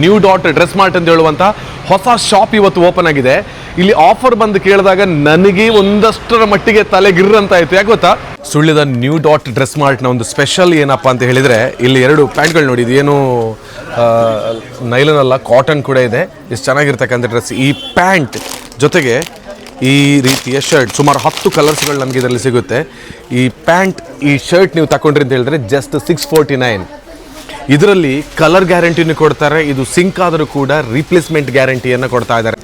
New dot dress mart ಅಂತ ಹೇಳುವಂಥ ಹೊಸ ಶಾಪ್ ಇವತ್ತು ಓಪನ್ ಆಗಿದೆ. ಇಲ್ಲಿ ಆಫರ್ ಬಂದು ಕೇಳಿದಾಗ ನನಗೆ ಒಂದಷ್ಟರ ಮಟ್ಟಿಗೆ ತಲೆ ಗಿರ್ರ್ ಅಂತ ಆಯ್ತು. ಯಾಕೆ ಗೊತ್ತಾ? ಸುಳ್ಳಿದ ನ್ಯೂ ಡಾಟ್ ಡ್ರೆಸ್ ಮಾರ್ಟ್ನ ಒಂದು ಸ್ಪೆಷಲ್ ಏನಪ್ಪ ಅಂತ ಹೇಳಿದರೆ, ಇಲ್ಲಿ ಎರಡು ಪ್ಯಾಂಟ್ಗಳು ನೋಡಿ ಇದೇನು ನೈಲನ್ ಅಲ್ಲ, ಕಾಟನ್ ಕೂಡ ಇದೆ. ಎಷ್ಟು ಚೆನ್ನಾಗಿರ್ತಕ್ಕಂಥ ಡ್ರೆಸ್. ಈ ಪ್ಯಾಂಟ್ ಜೊತೆಗೆ ಈ ರೀತಿಯ ಶರ್ಟ್, ಸುಮಾರು ಹತ್ತು ಕಲರ್ಸ್ಗಳು ನಮಗೆ ಇದರಲ್ಲಿ ಸಿಗುತ್ತೆ. ಈ ಪ್ಯಾಂಟ್, ಈ ಶರ್ಟ್ ನೀವು ತಗೊಂಡ್ರಿ ಅಂತ ಹೇಳಿದ್ರೆ ಜಸ್ಟ್ ಸಿಕ್ಸ್ ಫೋರ್ಟಿ ನೈನ್ ಇದರಲ್ಲಿ ಕಲರ್ ಗ್ಯಾರಂಟಿನೂ ಕೊಡ್ತಾರೆ, ಇದು ಸಿಂಕ್ ಆದರೂ ಕೂಡ ರಿಪ್ಲೇಸ್ಮೆಂಟ್ ಗ್ಯಾರಂಟಿಯನ್ನು ಕೊಡ್ತಾ ಇದ್ದಾರೆ.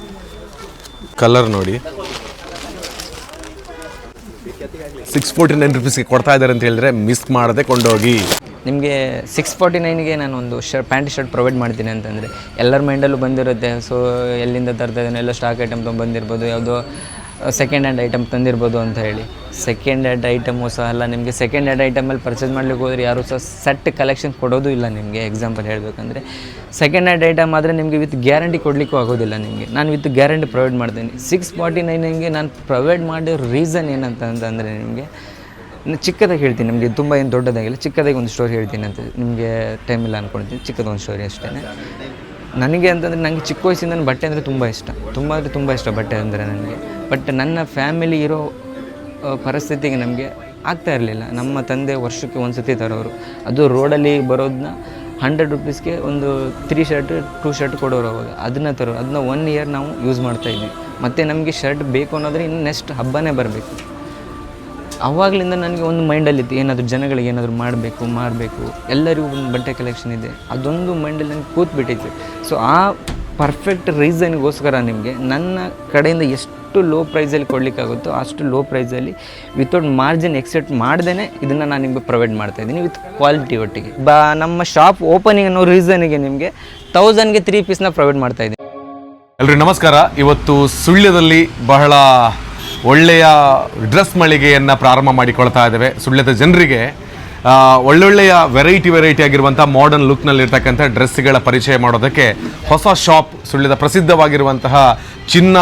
ಕಲರ್ ನೋಡಿ. ಸಿಕ್ಸ್ ಫೋರ್ಟಿ ನೈನ್ ರುಪೀಸ್ಗೆ ಕೊಡ್ತಾ ಇದ್ದಾರೆ ಅಂತ ಹೇಳಿದ್ರೆ ಮಿಸ್ ಮಾಡದೆ ಕೊಂಡೋಗಿ. ನಿಮಗೆ ಸಿಕ್ಸ್ ಫೋರ್ಟಿ ನೈನ್ಗೆ ನಾನು ಒಂದು ಶರ್ಟ್ ಪ್ಯಾಂಟ್ ಶರ್ಟ್ ಪ್ರೊವೈಡ್ ಮಾಡ್ತೀನಿ ಅಂತಂದರೆ ಎಲ್ಲರ ಮೈಂಡಲ್ಲೂ ಬಂದಿರುತ್ತೆ. ಸೊ ಎಲ್ಲಿಂದ ತರ್ತಾ ಇದ್ದಾನೆ, ಎಲ್ಲ ಸ್ಟಾಕ್ ಐಟಮ್ ಬಂದಿರ್ಬೋದು ಯಾವುದೋ ಸೆಕೆಂಡ್ ಹ್ಯಾಂಡ್ ಐಟಮ್ ತಂದಿರ್ಬೋದು ಅಂತ ಹೇಳಿ. ಸೆಕೆಂಡ್ ಹ್ಯಾಂಡ್ ಐಟಮು ಸಹ ಅಲ್ಲ, ನಿಮಗೆ ಸೆಕೆಂಡ್ ಹ್ಯಾಂಡ್ ಐಟಮಲ್ಲಿ ಪರ್ಚೇಸ್ ಮಾಡ್ಲಿಕ್ಕೆ ಹೋದ್ರೆ ಯಾರೂ ಸಹ ಸೆಟ್ ಕಲೆಕ್ಷನ್ ಕೊಡೋದು ಇಲ್ಲ ನಿಮಗೆ ಎಕ್ಸಾಂಪಲ್ ಹೇಳಬೇಕಂದ್ರೆ. ಸೆಕೆಂಡ್ ಹ್ಯಾಂಡ್ ಐಟಮ್ ಆದರೆ ನಿಮಗೆ ವಿತ್ ಗ್ಯಾರಂಟಿ ಕೊಡಲಿಕ್ಕೂ ಆಗೋದಿಲ್ಲ ನಿಮಗೆ. ನಾನು ವಿತ್ ಗ್ಯಾರಂಟಿ ಪ್ರೊವೈಡ್ ಮಾಡ್ತೀನಿ. ಸಿಕ್ಸ್ ಫಾರ್ಟಿ ನೈನಿಗೆ ನಾನು ಪ್ರೊವೈಡ್ ಮಾಡಿರೋ ರೀಸನ್ ಏನಂತ ಅಂತಂದರೆ ನಿಮಗೆ ಚಿಕ್ಕದಾಗಿ ಹೇಳ್ತೀನಿ, ನಿಮಗೆ ತುಂಬ ಏನು ದೊಡ್ಡದಾಗಿಲ್ಲ, ಚಿಕ್ಕದಾಗಿ ಒಂದು ಸ್ಟೋರಿ ಹೇಳ್ತೀನಿ ಅಂತ ನಿಮಗೆ ಟೈಮ್ ಇಲ್ಲ ಅಂದ್ಕೊಳ್ತೀನಿ ಚಿಕ್ಕದೊಂದು ಸ್ಟೋರಿ ಅಷ್ಟೇ ನನಗೆ ಅಂತಂದರೆ ನನಗೆ ಚಿಕ್ಕ ವಯಸ್ಸಿಂದ ಬಟ್ಟೆ ಅಂದರೆ ತುಂಬ ಇಷ್ಟ. ತುಂಬ ಅಂದರೆ ತುಂಬ ಇಷ್ಟ ಬಟ್ಟೆ ಅಂದರೆ ನನಗೆ. ಬಟ್ ನನ್ನ ಫ್ಯಾಮಿಲಿ ಇರೋ ಪರಿಸ್ಥಿತಿಗೆ ನಮಗೆ ಆಗ್ತಾ ಇರಲಿಲ್ಲ. ನಮ್ಮ ತಂದೆ ವರ್ಷಕ್ಕೆ ಒಂದು ಸತಿ ತರೋರು. ಅದು ರೋಡಲ್ಲಿ ಬರೋದನ್ನ ಹಂಡ್ರೆಡ್ ರುಪೀಸ್ಗೆ ಒಂದು ತ್ರೀ ಶರ್ಟ್ ಟೂ ಶರ್ಟ್ ಕೊಡೋರು ಅವಾಗ. ಅದನ್ನ ತರೋ ಅದನ್ನ ಒನ್ ಇಯರ್ ನಾವು ಯೂಸ್ ಮಾಡ್ತಾ ಇದ್ವಿ. ಮತ್ತು ನಮಗೆ ಶರ್ಟ್ ಬೇಕು ಅನ್ನೋದ್ರೆ ಇನ್ನು ನೆಕ್ಸ್ಟ್ ಹಬ್ಬನೇ ಬರಬೇಕು. ಆವಾಗಲಿಂದ ನನಗೆ ಒಂದು ಮೈಂಡಲ್ಲಿತ್ತು ಏನಾದರೂ ಜನಗಳಿಗೆ ಏನಾದರೂ ಮಾಡಬೇಕು ಮಾಡಬೇಕು ಎಲ್ಲರಿಗೂ ಒಂದು ಬಟ್ಟೆ ಕಲೆಕ್ಷನ್ ಇದೆ. ಅದೊಂದು ಮೈಂಡಲ್ಲಿ ನನಗೆ ಕೂತ್ಬಿಟ್ಟಿತ್ತು. ಸೊ ಆ ಪರ್ಫೆಕ್ಟ್ ರೀಸನ್ಗೋಸ್ಕರ ನಿಮಗೆ ನನ್ನ ಕಡೆಯಿಂದ ಎಷ್ಟು ಲೋ ಪ್ರೈಸಲ್ಲಿ ಕೊಡಲಿಕ್ಕಾಗುತ್ತೋ ಅಷ್ಟು ಲೋ ಪ್ರೈಸಲ್ಲಿ ವಿತೌಟ್ ಮಾರ್ಜಿನ್ ಎಕ್ಸೆಪ್ಟ್ ಮಾಡ್ದೇ ಇದನ್ನು ನಾನು ನಿಮಗೆ ಪ್ರೊವೈಡ್ ಮಾಡ್ತಾ ಇದ್ದೀನಿ ವಿತ್ ಕ್ವಾಲಿಟಿ ಒಟ್ಟಿಗೆ. ಬಾ, ನಮ್ಮ ಶಾಪ್ ಓಪನಿಂಗ್ ಅನ್ನೋ ರೀಸನ್ಗೆ ನಿಮಗೆ ತೌಸಂಡ್ಗೆ ತ್ರೀ ಪೀಸ್ನ ಪ್ರೊವೈಡ್ ಮಾಡ್ತಾ ಇದ್ದೀನಿ. ಎಲ್ರಿಗೂ ನಮಸ್ಕಾರ. ಇವತ್ತು ಸುಳ್ಯದಲ್ಲಿ ಬಹಳ ಒಳ್ಳೆಯ ಡ್ರೆಸ್ ಮಳಿಗೆಯನ್ನು ಪ್ರಾರಂಭ ಮಾಡಿಕೊಳ್ತಾ ಇದ್ದೇವೆ. ಸುಳ್ಯದ ಜನರಿಗೆ ಒಳ್ಳೊಳ್ಳೆಯ ವೆರೈಟಿ ವೆರೈಟಿ ಆಗಿರುವಂಥ ಮಾಡರ್ನ್ ಲುಕ್ನಲ್ಲಿರ್ತಕ್ಕಂಥ ಡ್ರೆಸ್ಗಳ ಪರಿಚಯ ಮಾಡೋದಕ್ಕೆ ಹೊಸ ಶಾಪ್ ಸುಳ್ಳಿದ ಪ್ರಸಿದ್ಧವಾಗಿರುವಂತಹ ಚಿನ್ನ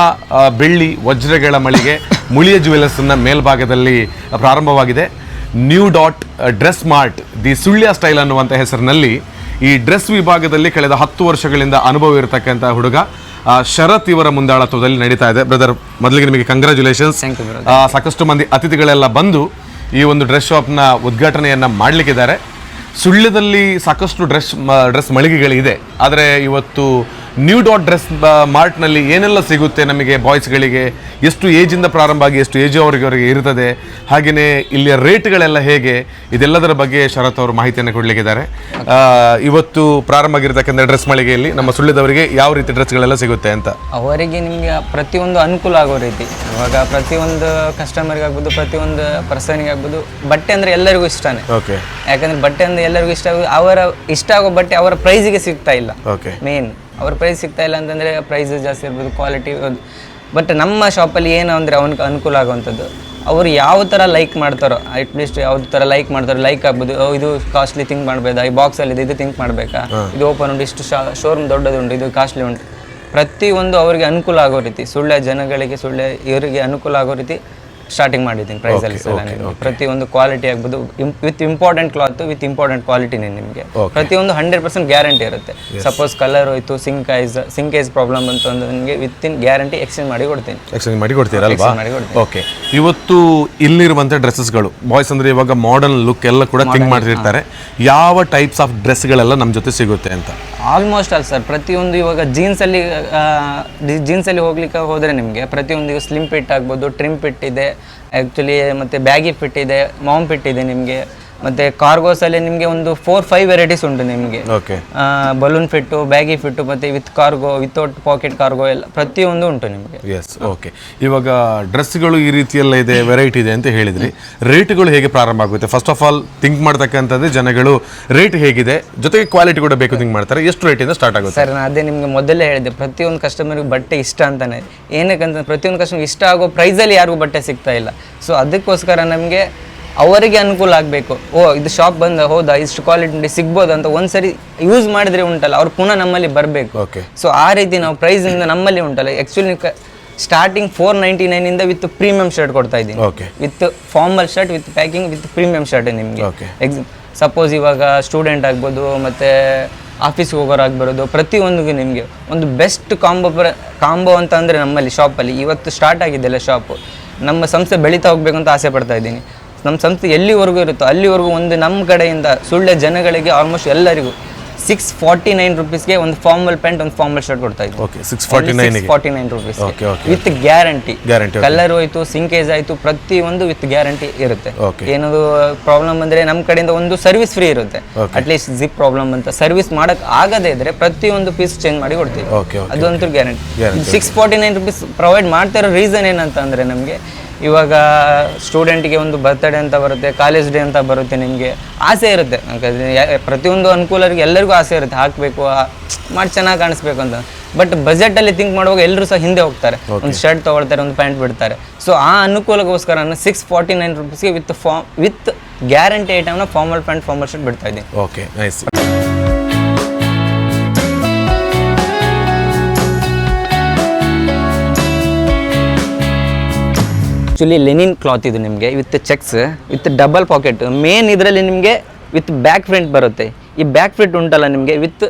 ಬೆಳ್ಳಿ ವಜ್ರಗಳ ಮಳಿಗೆ ಮುಳಿಯ ಜ್ಯುವೆಲರ್ಸ್ನ ಮೇಲ್ಭಾಗದಲ್ಲಿ ಪ್ರಾರಂಭವಾಗಿದೆ. New dot dress mart the Sullia style ಅನ್ನುವಂಥ ಹೆಸರಿನಲ್ಲಿ ಈ ಡ್ರೆಸ್ ವಿಭಾಗದಲ್ಲಿ ಕಳೆದ ಹತ್ತು ವರ್ಷಗಳಿಂದ ಅನುಭವ ಇರತಕ್ಕಂಥ ಹುಡುಗ ಶರತ್ ಇವರ ಮುಂದಾಳತ್ವದಲ್ಲಿ ನಡೀತಾ ಇದೆ. ಬ್ರದರ್ ಮೊದಲಿಗೆ ನಿಮಗೆ ಕಂಗ್ರ್ಯಾಚುಲೇಷನ್ಸ್. ಸಾಕಷ್ಟು ಮಂದಿ ಅತಿಥಿಗಳೆಲ್ಲ ಬಂದು ಈ ಒಂದು ಡ್ರೆಸ್ ಶಾಪ್ನ ಉದ್ಘಾಟನೆಯನ್ನ ಮಾಡಲಿಕ್ಕಿದ್ದಾರೆ. ಸುಳ್ಯದಲ್ಲಿ ಸಾಕಷ್ಟು ಡ್ರೆಸ್ ಡ್ರೆಸ್ ಮಳಿಗೆಗಳಿದೆ. ಆದರೆ ಇವತ್ತು ನ್ಯೂ ಡಾಟ್ ಡ್ರೆಸ್ ಮಾರ್ಟ್ನಲ್ಲಿ ಏನೆಲ್ಲ ಸಿಗುತ್ತೆ ನಮಗೆ ಬಾಯ್ಸ್ಗಳಿಗೆ? ಎಷ್ಟು ಏಜಿಂದ ಪ್ರಾರಂಭ ಆಗಿ ಎಷ್ಟು ಏಜ್ ಅವರಿಗೆ ಇರ್ತದೆ? ಹಾಗೆಯೇ ಇಲ್ಲಿಯ ರೇಟ್ಗಳೆಲ್ಲ ಹೇಗೆ? ಇದೆಲ್ಲದರ ಬಗ್ಗೆ ಶರತ್ ಅವರು ಮಾಹಿತಿಯನ್ನು ಕೊಡಲಿಕ್ಕಿದ್ದಾರೆ. ಇವತ್ತು ಪ್ರಾರಂಭ ಆಗಿರ್ತಕ್ಕಂಥ ಡ್ರೆಸ್ ಮಳಿಗೆಯಲ್ಲಿ ನಮ್ಮ ಸುಳ್ಳ್ಯದವರಿಗೆ ಯಾವ ರೀತಿ ಡ್ರೆಸ್ಗಳೆಲ್ಲ ಸಿಗುತ್ತೆ ಅಂತ. ಅವರಿಗೆ ನಿಮಗೆ ಪ್ರತಿಯೊಂದು ಅನುಕೂಲ ಆಗೋ ರೀತಿ. ಇವಾಗ ಪ್ರತಿಯೊಂದು ಕಸ್ಟಮರ್ಗೆ ಆಗ್ಬೋದು ಪ್ರತಿಯೊಂದು ಪರ್ಸನ್ಗೆ ಆಗ್ಬೋದು ಬಟ್ಟೆ ಅಂದರೆ ಎಲ್ಲರಿಗೂ ಇಷ್ಟನೇ. ಓಕೆ ಯಾಕಂದರೆ ಬಟ್ಟೆ ಅಂದರೆ ಎಲ್ಲರಿಗೂ ಇಷ್ಟ ಆಗೋ ಅವರ ಇಷ್ಟ ಆಗೋ ಬಟ್ಟೆ ಅವರ ಪ್ರೈಸಿಗೆ ಸಿಗ್ತಾ ಇಲ್ಲ. ಓಕೆ ಮೇನ್ ಅವ್ರ ಪ್ರೈಸ್ ಸಿಗ್ತಾ ಇಲ್ಲ ಅಂತಂದರೆ ಪ್ರೈಸ್ ಜಾಸ್ತಿ ಇರ್ಬೋದು ಕ್ವಾಲಿಟಿ ಬಟ್ ನಮ್ಮ ಶಾಪಲ್ಲಿ ಏನು ಅಂದರೆ ಅವನಿಗೆ ಅನುಕೂಲ ಆಗುವಂಥದ್ದು. ಅವರು ಯಾವ ಥರ ಲೈಕ್ ಮಾಡ್ತಾರೋ ಅಟ್ಲೀಸ್ಟ್ ಯಾವ ಥರ ಲೈಕ್ ಮಾಡ್ತಾರೋ ಲೈಕ್ ಆಗ್ಬೋದು. ಇದು ಕಾಸ್ಟ್ಲಿ ಥಿಂಕ್ ಮಾಡ್ಬೋದಾ? ಈ ಬಾಕ್ಸಲ್ಲಿ ಇದೆ ಇದು ಥಿಂಕ್ ಮಾಡಬೇಕಾ? ಇದು ಓಪನ್ ಉಂಟು ಇಷ್ಟು ಶಾ ಶೋರೂಮ್ ದೊಡ್ಡದುಂಟು ಇದು ಕಾಸ್ಟ್ಲಿ ಉಂಟು. ಪ್ರತಿಯೊಂದು ಅವರಿಗೆ ಅನುಕೂಲ ಆಗೋ ರೀತಿ ಸುಳ್ಳೆ ಜನಗಳಿಗೆ ಸುಳ್ಳೆ ಇವರಿಗೆ ಅನುಕೂಲ ಆಗೋ ರೀತಿ ಸ್ಟಾರ್ಟಿಂಗ್ ಮಾಡಿದ್ದೀನಿ ಪ್ರೈಸಲ್ಲಿ ಸಲ ನಿಮಗೆ ಪ್ರತಿಯೊಂದು ಕ್ವಾಲಿಟಿ ಆಗ್ಬೋದು with important cloth with important ಕ್ವಾಲಿಟಿನೇ ನಿಮಗೆ. ಪ್ರತಿಯೊಂದು ಹಂಡ್ರೆಡ್ ಪರ್ಸೆಂಟ್ ಗ್ಯಾರಂಟಿ ಇರುತ್ತೆ. ಸಪೋಸ್ ಕಲರ್ ಹೋಯ್ತು shrink is shrink is problem ಅಂತ ಅಂದ್ರೆ ನಿಮಗೆ ವಿತ್ ಇನ್ ಗ್ಯಾರಂಟಿ ಎಕ್ಸ್ಚೇಂಜ್ ಮಾಡಿ ಕೊಡ್ತೀನಿ. ಎಕ್ಸ್ಚೇಂಜ್ ಮಾಡಿ ಕೊಡ್ತೀರಲ್ವಾ ಮಾಡಿ ಕೊಡ್ತೀನಿ. ಓಕೆ ಇವತ್ತು ಇಲ್ಲಿರುವಂಥ ಡ್ರೆಸ್ಸಸ್ಗಳು ಬಾಯ್ಸ್ ಅಂದ್ರೆ ಇವಾಗ ಮಾಡರ್ನ್ ಲುಕ್ ಎಲ್ಲ ಕೂಡ ಥಿಂಕ್ ಮಾಡ್ತಿರ್ತಾರೆ. ಯಾವ ಟೈಪ್ಸ್ ಆಫ್ ಡ್ರೆಸ್ಗಳೆಲ್ಲ ನಮ್ಮ ಜೊತೆ ಸಿಗುತ್ತೆ ಅಂತ? ಆಲ್ಮೋಸ್ಟ್ ಅಲ್ಲ ಸರ್ ಪ್ರತಿಯೊಂದು ಇವಾಗ ಜೀನ್ಸಲ್ಲಿ ಜೀನ್ಸಲ್ಲಿ ಹೋಗ್ಲಿಕ್ಕೆ ಹೋದರೆ ನಿಮಗೆ ಪ್ರತಿಯೊಂದು ಸ್ಲಿಮ್ ಪಿಟ್ ಆಗ್ಬೋದು ಟ್ರಿಮ್ ಪಿಟ್ ಇದೆ ಆ್ಯಕ್ಚುಲಿ ಮತ್ತು ಬ್ಯಾಗಿ ಫಿಟ್ ಇದೆ ಮಾಮ್ ಫಿಟ್ ಇದೆ ನಿಮಗೆ. ಮತ್ತು ಕಾರ್ಗೋಸಲ್ಲಿ ನಿಮಗೆ ಒಂದು ಫೋರ್ ಫೈವ್ ವೆರೈಟೀಸ್ ಉಂಟು ನಿಮಗೆ. Okay balloon fit baggy fit ಮತ್ತೆ with cargo without pocket cargo ಎಲ್ಲ ಪ್ರತಿಯೊಂದು ಉಂಟು ನಿಮಗೆ. ಎಸ್ ಓಕೆ ಇವಾಗ ಡ್ರೆಸ್ಗಳು ಈ ರೀತಿಯೆಲ್ಲ ಇದೆ ವೆರೈಟಿ ಇದೆ ಅಂತ ಹೇಳಿದ್ರಿ. ರೇಟ್ಗಳು ಹೇಗೆ ಪ್ರಾರಂಭ ಆಗುತ್ತೆ? ಫಸ್ಟ್ ಆಫ್ ಆಲ್ ಥಿಂಕ್ ಮಾಡ್ತಕ್ಕಂಥದ್ದು ಜನಗಳು ರೇಟ್ ಹೇಗಿದೆ? ಜೊತೆಗೆ ಕ್ವಾಲಿಟಿ ಕೂಡ ಬೇಕು ಥಿಂಕ್ ಮಾಡ್ತಾರೆ. ಎಷ್ಟು ರೇಟಿಂದ ಸ್ಟಾರ್ಟ್ ಆಗುತ್ತೆ? ಸರ್ ನಾನು ಅದೇ ನಿಮಗೆ ಮೊದಲೇ ಹೇಳಿದೆ ಪ್ರತಿಯೊಂದು ಕಸ್ಟಮರ್ಗೆ ಬಟ್ಟೆ ಇಷ್ಟ ಅಂತಾನೆ. ಏನಕ್ಕಂತ ಪ್ರತಿಯೊಂದು ಕಸ್ಟಮರ್ ಇಷ್ಟ ಆಗೋ ಪ್ರೈಸಲ್ಲಿ ಯಾರಿಗೂ ಬಟ್ಟೆ ಸಿಗ್ತಾ ಇಲ್ಲ. ಸೊ ಅದಕ್ಕೋಸ್ಕರ ನಮಗೆ ಅವರಿಗೆ ಅನುಕೂಲ ಆಗಬೇಕು. ಓ ಇದು ಶಾಪ್ ಬಂದ ಹೌದಾ ಇಷ್ಟು ಕ್ವಾಲಿಟಿ ಸಿಗ್ಬೋದು ಅಂತ ಒಂದ್ಸರಿ ಯೂಸ್ ಮಾಡಿದ್ರೆ ಉಂಟಲ್ಲ ಅವ್ರು ಪುನಃ ನಮ್ಮಲ್ಲಿ ಬರಬೇಕು. ಓಕೆ ಸೊ ಆ ರೀತಿ ನಾವು ಪ್ರೈಸಿಂದ ನಮ್ಮಲ್ಲಿ ಉಂಟಲ್ಲ ಆ್ಯಕ್ಚುಲಿ ಸ್ಟಾರ್ಟಿಂಗ್ ಫೋರ್ ನೈಂಟಿ ನೈನಿಂದ ವಿತ್ ಪ್ರೀಮಿಯಂ ಶರ್ಟ್ ಕೊಡ್ತಾ ಇದ್ದೀನಿ. Okay with formal shirt with packing with premium shirt ನಿಮಗೆ. ಓಕೆ ಎಕ್ಸ್ ಸಪೋಸ್ ಇವಾಗ ಸ್ಟೂಡೆಂಟ್ ಆಗ್ಬೋದು ಮತ್ತು ಆಫೀಸ್ಗೆ ಹೋಗೋರಾಗ್ಬರೋದು ಪ್ರತಿಯೊಂದಿಗೂ ನಿಮಗೆ ಒಂದು ಬೆಸ್ಟ್ ಕಾಂಬೋ ಪ್ರ ಕಾಂಬೋ ಅಂತ ಅಂದರೆ ನಮ್ಮಲ್ಲಿ ಶಾಪಲ್ಲಿ ಇವತ್ತು ಸ್ಟಾರ್ಟ್ ಆಗಿದ್ದೆಲ್ಲ ಶಾಪು ನಮ್ಮ ಸಂಸ್ಥೆ ಬೆಳೀತಾ ಹೋಗ್ಬೇಕು ಅಂತ ಆಸೆ ಪಡ್ತಾ ಇದ್ದೀನಿ. ನಮ್ಮ ಸಂಸ್ಥೆ ಎಲ್ಲಿವರೆಗೂ ಇರುತ್ತೋ ಅಲ್ಲಿವರೆಗೂ ಒಂದು ನಮ್ಮ ಕಡೆಯಿಂದ ಸುಳ್ಳೆ ಜನಗಳಿಗೆ ಆಲ್ಮೋಸ್ಟ್ ಎಲ್ಲರಿಗೂ ಸಿಕ್ಸ್ ಫಾರ್ಟಿ ನೈನ್ ರುಪೀಸ್ಗೆ ಒಂದು ಫಾರ್ಮಲ್ ಪ್ಯಾಂಟ್ ಒಂದು ಫಾರ್ಮಲ್ ಶರ್ಟ್ ಕೊಡ್ತಾ ಇದ್ದೀವಿ okay six forty forty nine rupees with guarantee guarantee colour ಹೋಯ್ತು ಸಿಂಕೇಜ್ ಆಯ್ತು ಪ್ರತಿಯೊಂದು ವಿತ್ ಗ್ಯಾರಂಟಿ ಇರುತ್ತೆ. ಏನದು ಪ್ರಾಬ್ಲಮ್ ಅಂದರೆ ನಮ್ಮ ಕಡೆಯಿಂದ ಒಂದು ಸರ್ವಿಸ್ ಫ್ರೀ ಇರುತ್ತೆ. ಅಟ್ಲೀಸ್ಟ್ ಜಿಪ್ ಪ್ರಾಬ್ಲಮ್ ಅಂತ. ಸರ್ವಿಸ್ ಮಾಡಕ್ ಆಗದೇ ಇದ್ರೆ ಪ್ರತಿಯೊಂದು ಪೀಸ್ ಚೇಂಜ್ ಮಾಡಿ ಕೊಡ್ತೀವಿ. ಅದಂತೂ guarantee six forty nine rupees provide ಮಾಡ್ತಾ ಇರೋ ರೀಸನ್ ಏನಂತ ಅಂದರೆ ನಮಗೆ ಇವಾಗ ಸ್ಟೂಡೆಂಟ್ಗೆ ಒಂದು ಬರ್ತ್ಡೇ ಅಂತ ಬರುತ್ತೆ ಕಾಲೇಜ್ ಡೇ ಅಂತ ಬರುತ್ತೆ ನಿಮಗೆ ಆಸೆ ಇರುತ್ತೆ. ಪ್ರತಿಯೊಂದು ಅನುಕೂಲರಿಗೆ ಎಲ್ಲರಿಗೂ ಆಸೆ ಇರುತ್ತೆ ಹಾಕಬೇಕು ಮಾಡಿ ಚೆನ್ನಾಗಿ ಕಾಣಿಸ್ಬೇಕು ಅಂತ. ಬಟ್ ಬಜೆಟಲ್ಲಿ ಥಿಂಕ್ ಮಾಡುವಾಗ ಎಲ್ಲರೂ ಸಹ ಹಿಂದೆ ಹೋಗ್ತಾರೆ. ಒಂದು ಶರ್ಟ್ ತೊಗೊಳ್ತಾರೆ ಒಂದು ಪ್ಯಾಂಟ್ ಬಿಡ್ತಾರೆ. ಸೊ ಆ ಅನುಕೂಲಕ್ಕೋಸ್ಕರ ನಾನು ಸಿಕ್ಸ್ ಫಾರ್ಟಿ ನೈನ್ ರುಪೀಸ್ಗೆ ವಿತ್ ಫಾರ್ಮ್ ವಿತ್ ಗ್ಯಾರಂಟಿ ಐಟಮ್ನ ಫಾರ್ಮಲ್ ಪ್ಯಾಂಟ್ ಫಾರ್ಮಲ್ ಶರ್ಟ್ ಬಿಡ್ತಾ ಇದ್ದೀನಿ. Okay nice actually linen cloth ಇದು ನಿಮಗೆ with checks with double pocket main ಇದರಲ್ಲಿ ನಿಮಗೆ ವಿತ್ ಬ್ಯಾಕ್ ಫ್ರಂಟ್ ಬರುತ್ತೆ. ಈ ಬ್ಯಾಕ್ ಫ್ರಂಟ್ ಉಂಟಲ್ಲ ನಿಮಗೆ ವಿತ್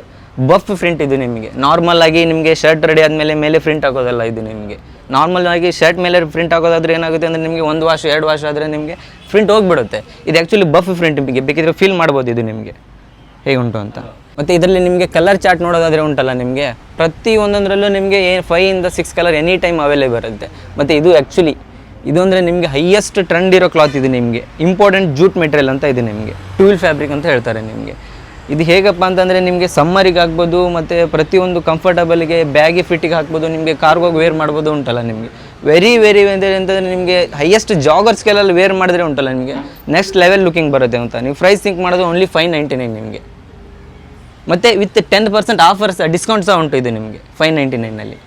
ಬಫ್ ಫ್ರಿಂಟ್ ಇದು ನಿಮಗೆ. ನಾರ್ಮಲ್ ಆಗಿ ನಿಮಗೆ ಶರ್ಟ್ ರೆಡಿ ಆದಮೇಲೆ ಮೇಲೆ ಪ್ರಿಂಟ್ ಹಾಕೋದಲ್ಲ ಇದು ನಿಮಗೆ. ನಾರ್ಮಲ್ ಆಗಿ ಶರ್ಟ್ ಮೇಲೆ ಪ್ರಿಂಟ್ ಹಾಕೋದಾದ್ರೆ ಏನಾಗುತ್ತೆ ಅಂದರೆ ನಿಮಗೆ ಒಂದು ವಾಶ್ ಎರಡು ವಾಶ್ ಆದರೆ ನಿಮಗೆ ಫ್ರಿಂಟ್ ಹೋಗ್ಬಿಡುತ್ತೆ. ಇದು ಆ್ಯಕ್ಚುಲಿ ಬಫ್ ಫ್ರಿಂಟ್ ನಿಮಗೆ. ಬೇಕಿದ್ರೆ ಫೀಲ್ ಮಾಡ್ಬೋದು ಇದು ನಿಮಗೆ. ಹೇಗೆ ಉಂಟು ಅಂತ. ಮತ್ತು ಇದರಲ್ಲಿ ನಿಮಗೆ ಕಲರ್ ಚಾರ್ಟ್ ನೋಡೋದಾದರೆ ಉಂಟಲ್ಲ ನಿಮಗೆ? ಪ್ರತಿ ಒಂದೊಂದರಲ್ಲೂ ನಿಮಗೆ five ಫೈಯಿಂದ six colour any time available ಇರುತ್ತೆ. ಮತ್ತು ಇದು ಆ್ಯಕ್ಚುಲಿ ಇದು ಅಂದರೆ ನಿಮಗೆ ಹೈಯೆಸ್ಟ್ ಟ್ರೆಂಡ್ ಇರೋ ಕ್ಲಾತ್ ಇದೆ ನಿಮಗೆ. ಇಂಪಾರ್ಟೆಂಟ್ ಜೂಟ್ ಮೆಟೀರಿಯಲ್ ಅಂತ ಇದೆ ನಿಮಗೆ. ಟೂಲ್ ಫ್ಯಾಬ್ರಿಕ್ ಅಂತ ಹೇಳ್ತಾರೆ ನಿಮಗೆ. ಇದು ಹೇಗಪ್ಪ ಅಂತಂದರೆ ನಿಮಗೆ ಸಮ್ಮರಿಗೆ ಆಗ್ಬೋದು, ಮತ್ತು ಪ್ರತಿಯೊಂದು ಕಂಫರ್ಟಬಲ್ಗೆ ಬ್ಯಾಗಿ ಫಿಟ್ಟಿಗೆ ಹಾಕ್ಬೋದು, ನಿಮಗೆ ಕಾರ್ಗೋಗಿ ವೇರ್ ಮಾಡ್ಬೋದು ಉಂಟಲ್ಲ ನಿಮಗೆ. ವೆರಿ ವೆರಿ ಅಂದರೆ ಅಂತಂದರೆ ನಿಮಗೆ ಹೈಯೆಸ್ಟ್ ಜಾಗರ್ಸ್ಗೆಲ್ಲ ವೇರ್ ಮಾಡಿದ್ರೆ ಉಂಟಲ್ಲ ನಿಮಗೆ. ನೆಕ್ಸ್ಟ್ ಲೆವೆಲ್ ಲುಕಿಂಗ್ ಬರುತ್ತೆ ಅಂತ. ನೀವು ಪ್ರೈಸ್ ಸಿಂಕ್ ಮಾಡೋದು ಓನ್ಲಿ ಫೈವ್ ನೈಂಟಿ ನೈನ್ ನಿಮಗೆ. ಮತ್ತು with ten percent offers discount ಸಹ ಉಂಟು ಇದು ನಿಮಗೆ ಫೈವ್ ನೈಂಟಿ ನೈನಲ್ಲಿ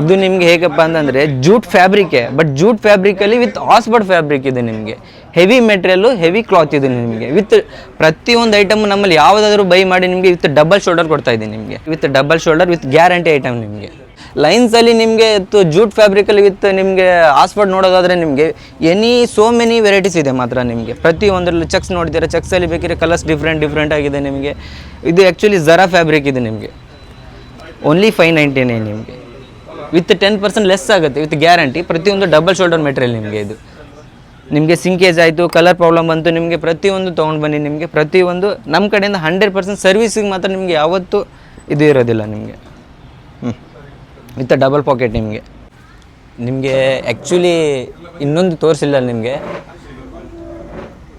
ಇದು ನಿಮಗೆ ಹೇಗಪ್ಪ ಅಂತಂದರೆ ಜೂಟ್ ಫ್ಯಾಬ್ರಿಕೆ ಬಟ್ ಜೂಟ್ ಫ್ಯಾಬ್ರಿಕಲ್ಲಿ ವಿತ್ ಆಸ್ಬರ್ಡ್ ಫ್ಯಾಬ್ರಿಕ್ ಇದೆ ನಿಮಗೆ. ಹೆವಿ ಮೆಟೀರಿಯಲ್ಲು ಹೆವಿ ಕ್ಲಾತ್ ಇದೆ ನಿಮಗೆ. ವಿತ್ ಪ್ರತಿಯೊಂದು ಐಟಮ್ ನಮ್ಮಲ್ಲಿ ಯಾವುದಾದ್ರೂ ಬೈ ಮಾಡಿ ನಿಮಗೆ ವಿತ್ ಡಬಲ್ ಶೋಲ್ಡರ್ ಕೊಡ್ತಾ ಇದ್ದೀನಿ ನಿಮಗೆ. With double shoulder with guarantee item ನಿಮಗೆ. ಲೈನ್ಸಲ್ಲಿ ನಿಮಗೆ ಜೂಟ್ ಫ್ಯಾಬ್ರಿಕಲ್ಲಿ ವಿತ್ ನಿಮಗೆ ಆಸ್ಪರ್ಡ್ ನೋಡೋದಾದರೆ ನಿಮಗೆ ಎನಿ ಸೋ ಮೆನಿ ವೆರೈಟೀಸ್ ಇದೆ ಮಾತ್ರ ನಿಮಗೆ. ಪ್ರತಿಯೊಂದರಲ್ಲಿ ಚೆಕ್ಸ್ ನೋಡ್ತೀರಾ ಚೆಕ್ಸಲ್ಲಿ ಬೇಕಿದ್ರೆ ಕಲರ್ಸ್ ಡಿಫ್ರೆಂಟ್ ಡಿಫ್ರೆಂಟ್ ಆಗಿದೆ ನಿಮಗೆ. ಇದು ಆ್ಯಕ್ಚುಲಿ ಜರಾ ಫ್ಯಾಬ್ರಿಕ್ ಇದೆ ನಿಮಗೆ. ಓನ್ಲಿ ಫೈವ್ ನೈಂಟಿ ನೈನ್ ನಿಮಗೆ. ವಿತ್ ಟೆನ್ ಪರ್ಸೆಂಟ್ ಲೆಸ್ ಆಗುತ್ತೆ, ವಿತ್ ಗ್ಯಾರಂಟಿ. ಪ್ರತಿಯೊಂದು ಡಬಲ್ ಶೋಲ್ಡರ್ ಮೆಟೀರಿಯಲ್ ನಿಮಗೆ ಇದು. ನಿಮಗೆ ಸಿಂಕೇಜ್ ಆಯಿತು ಕಲರ್ ಪ್ರಾಬ್ಲಮ್ ಬಂತು, ನಿಮಗೆ ಪ್ರತಿಯೊಂದು ತೊಗೊಂಡು ಬನ್ನಿ, ನಿಮಗೆ ಪ್ರತಿಯೊಂದು ನಮ್ಮ ಕಡೆಯಿಂದ ಹಂಡ್ರೆಡ್ ಪರ್ಸೆಂಟ್ ಸರ್ವಿಸಿಗೆ ಮಾತ್ರ ನಿಮಗೆ ಯಾವತ್ತೂ ಇದು ಇರೋದಿಲ್ಲ ನಿಮಗೆ. ಹ್ಞೂ ವಿತ್ ಡಬಲ್ ಪಾಕೆಟ್ ನಿಮಗೆ. ನಿಮಗೆ ಆ್ಯಕ್ಚುಲಿ ಇನ್ನೊಂದು ತೋರಿಸಿಲ್ಲ ನಿಮಗೆ.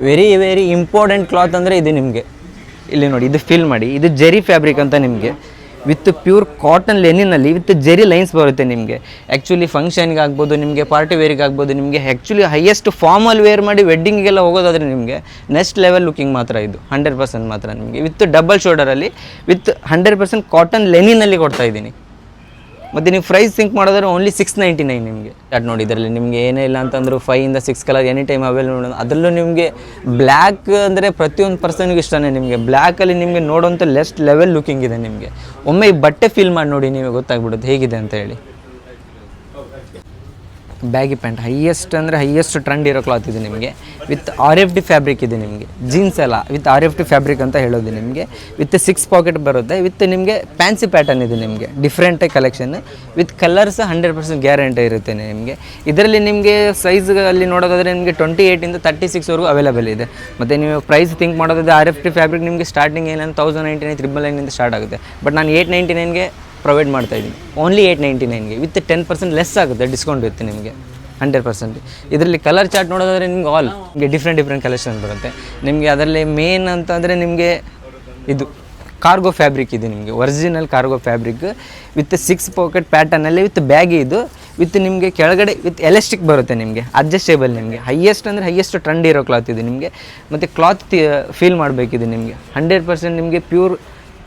ವೆರಿ ವೆರಿ ಇಂಪಾರ್ಟೆಂಟ್ ಕ್ಲಾತ್ ಅಂದರೆ ಇದು ನಿಮಗೆ. ಇಲ್ಲಿ ನೋಡಿ, ಇದು ಫಿಲ್ ಮಾಡಿ, ಇದು ಜೆರಿ ಫ್ಯಾಬ್ರಿಕ್ ಅಂತ ನಿಮಗೆ. ವಿತ್ ಪ್ಯೂರ್ ಕಾಟನ್ ಲೆನಿನಲ್ಲಿ ವಿತ್ ಜೆರಿ ಲೈನ್ಸ್ ಬರುತ್ತೆ ನಿಮಗೆ. ಆ್ಯಕ್ಚುಲಿ ಫಂಕ್ಷನ್ಗೆ ಆಗ್ಬೋದು, ನಿಮಗೆ ಪಾರ್ಟಿ ವೇರಿಗೆ ಆಗ್ಬೋದು, ನಿಮಗೆ ಆ್ಯಕ್ಚುಲಿ ಹೈಯೆಸ್ಟ್ ಫಾರ್ಮಲ್ ವೇರ್ ಮಾಡಿ ವೆಡ್ಡಿಂಗಿಗೆಲ್ಲ ಹೋಗೋದಾದರೆ ನಿಮಗೆ ನೆಕ್ಸ್ಟ್ ಲೆವೆಲ್ ಲುಕಿಂಗ್ ಮಾತ್ರ ಇದು ಹಂಡ್ರೆಡ್ ಪರ್ಸೆಂಟ್ ಮಾತ್ರ ನಿಮಗೆ. ವಿತ್ ಡಬಲ್ ಶೋಲ್ಡರಲ್ಲಿ ವಿತ್ ಹಂಡ್ರೆಡ್ ಪರ್ಸೆಂಟ್ ಕಾಟನ್ ಲೆನಿನಲ್ಲಿ ಕೊಡ್ತಾ ಇದ್ದೀನಿ. ಮತ್ತು ನೀವು ಪ್ರೈಸ್ ಸಿಂಕ್ ಮಾಡಿದ್ರೆ ಓನ್ಲಿ ಸಿಕ್ಸ್ ನೈಂಟಿ ನೈನ್ ನಿಮಗೆ. ಅದು ನೋಡಿ ಇದರಲ್ಲಿ ನಿಮಗೆ ಏನೇ ಇಲ್ಲ ಅಂತಂದರೂ ಫೈಯಿಂದ six colour any time available ಅದರಲ್ಲೂ ನಿಮಗೆ ಬ್ಲ್ಯಾಕ್ ಅಂದರೆ ಪ್ರತಿಯೊಂದು ಪರ್ಸನ್ಗೆ ಇಷ್ಟನೇ ನಿಮಗೆ. ಬ್ಲ್ಯಾಕಲ್ಲಿ ನಿಮಗೆ ನೋಡೋಂಥ ಲೆಸ್ಟ್ ಲೆವೆಲ್ ಲುಕಿಂಗ್ ಇದೆ ನಿಮಗೆ. ಒಮ್ಮೆ ಈ ಬಟ್ಟೆ ಫೀಲ್ ಮಾಡಿ ನೋಡಿ ನಿಮಗೆ ಗೊತ್ತಾಗ್ಬಿಡುತ್ತೆ ಹೇಗಿದೆ ಅಂತ ಹೇಳಿ. ಬ್ಯಾಗಿ ಪ್ಯಾಂಟ್ ಹೈಯೆಸ್ಟ್ ಅಂದರೆ ಹೈಯೆಸ್ಟ್ ಟ್ರೆಂಡ್ ಇರೋ ಕ್ಲಾತ್ ಇದೆ ನಿಮಗೆ. With R F D fabric ಇದೆ ನಿಮಗೆ. ಜೀನ್ಸ್ ಎಲ್ಲ with R F D fabric ಅಂತ ಹೇಳೋದು ನಿಮಗೆ. ವಿತ್ ಸಿಕ್ಸ್ ಪಾಕೆಟ್ ಬರುತ್ತೆ. ವಿತ್ ನಿಮಗೆ ಫ್ಯಾನ್ಸಿ ಪ್ಯಾಟರ್ನ್ ಇದೆ ನಿಮಗೆ. Different collection with colours hundred percent guarantee ಇರುತ್ತೆ ನಿಮಗೆ. ಇದರಲ್ಲಿ ನಿಮಗೆ ಸೈಜ್ ಅಲ್ಲಿ ನೋಡೋದಾದರೆ ನಿಮಗೆ ಟ್ವೆಂಟಿ ಏಯ್ಟಿಂದ ತರ್ಟಿ ಸಿಕ್ಸ್ವರೆಗೂ ಅವೈಲೇಬಲ್ ಇದೆ. ಮತ್ತು ನೀವು ಪ್ರೈಸ್ ಥಿಂಕ್ ಮಾಡೋದಾದರೆ ಆರ್ ಎಫ್ ಡಿ ಫ್ಯಾಬ್ರಿಕ್ ನಿಮಗೆ ಸ್ಟಾರ್ಟಿಂಗ್ ಏನಂದ್ರೆ ತೌಸಂಡ್ ನೈಂಟಿ ನೈನ್ ತ್ರಿಬಲ್ ನೈನಿಂದ ಸ್ಟಾರ್ಟ್ ಆಗುತ್ತೆ. ಬಟ್ ನಾನು ಏಯ್ಟ್ ನೈಂಟಿ ನೈನ್ಗೆ ಪ್ರೊವೈಡ್ ಮಾಡ್ತಾ ಇದ್ದೀನಿ. ಓನ್ಲಿ ಏಯ್ಟ್ ನೈಂಟಿ ನೈನ್ಗೆ ವಿತ್ ಟೆನ್ ಪರ್ಸೆಂಟ್ ಲೆಸ್ ಆಗುತ್ತೆ ಡಿಸ್ಕೌಂಟ್ ಇರುತ್ತೆ ನಿಮಗೆ. ಹಂಡ್ರೆಡ್ ಪರ್ಸೆಂಟ್ ಇದರಲ್ಲಿ ಕಲರ್ ಚಾರ್ಟ್ ನೋಡೋದಾದ್ರೆ ನಿಮ್ಗೆ ಆಲ್ ನಿಮಗೆ ಡಿಫ್ರೆಂಟ್ ಡಿಫ್ರೆಂಟ್ ಕಲೆಕ್ಷನ್ ಬರುತ್ತೆ. ನಿಮಗೆ ಅದರಲ್ಲಿ ಮೇನ್ ಅಂತಂದರೆ ನಿಮಗೆ ಇದು ಕಾರ್ಗೋ ಫ್ಯಾಬ್ರಿಕ್ ಇದೆ ನಿಮಗೆ. Original cargo fabric with six pocket ಪ್ಯಾಟರ್ನಲ್ಲಿ with baggy ಇದು. ವಿತ್ ನಿಮಗೆ ಕೆಳಗಡೆ ವಿತ್ ಎಲೆಸ್ಟಿಕ್ ಬರುತ್ತೆ ನಿಮಗೆ. ಅಡ್ಜಸ್ಟೇಬಲ್ ನಿಮಗೆ. ಹೈಯೆಸ್ಟ್ ಅಂದರೆ ಹೈಯೆಸ್ಟ್ ಟ್ರೆಂಡ್ ಇರೋ ಕ್ಲಾತ್ ಇದು ನಿಮಗೆ. ಮತ್ತು ಕ್ಲಾತ್ ಫೀಲ್ ಮಾಡಬೇಕಿದೆ ನಿಮಗೆ. ಹಂಡ್ರೆಡ್ ಪರ್ಸೆಂಟ್ ನಿಮಗೆ ಪ್ಯೂರ್